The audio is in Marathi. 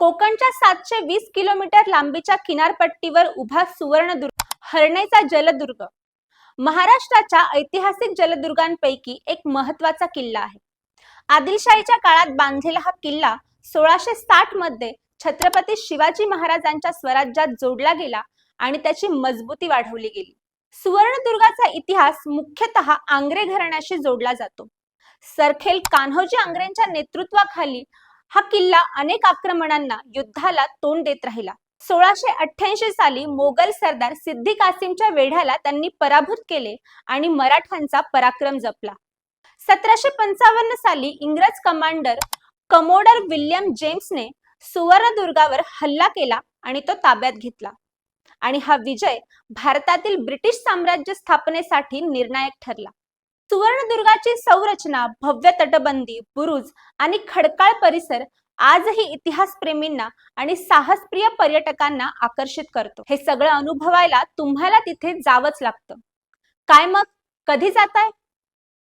कोकणच्या सातशे वीस किलोमीटर लांबीच्या किनारपट्टीवर उभा सुवर्णदुर्ग हरणेचा जलदुर्ग. महाराष्ट्राच्या ऐतिहासिक जलदुर्गांपैकी एक महत्त्वाचा किल्ला आहे. आदिलशाहीच्या काळात बांधलेला हा किल्ला सोळाशे साठमध्ये छत्रपती शिवाजी महाराजांच्या स्वराज्यात जोडला गेला आणि त्याची मजबूती वाढवली गेली. सुवर्णदुर्गाचा इतिहास मुख्यतः आंग्रे घराण्याशी जोडला जातो. सरखेल कान्होजी आंग्रेंच्या नेतृत्वाखाली हा किल्ला अनेक आक्रमणांना युद्धाला तोंड देत राहिला. सोळाशे अठ्ठ्याऐंशी साली मोगल सरदार सिद्दी कासिमच्या वेढ्याला त्यांनी पराभूत केले आणि मराठांचा पराक्रम जपला. सतराशे पंचावन्न साली इंग्रज कमांडर कमोडर विल्यम जेम्सने सुवर्णदुर्गावर हल्ला केला आणि तो ताब्यात घेतला. आणि हा विजय भारतातील ब्रिटिश साम्राज्य स्थापनेसाठी निर्णायक ठरला. सुवर्णदुर्गाची संरचना भव्य तटबंदी बुरुज आणि खडकाळ परिसर आजही इतिहासप्रेमींना आणि साहसप्रिय पर्यटकांना आकर्षित करतो. हे सगळं अनुभवायला तुम्हाला तिथे जावंच लागतं. काय मग? कधी जाताय?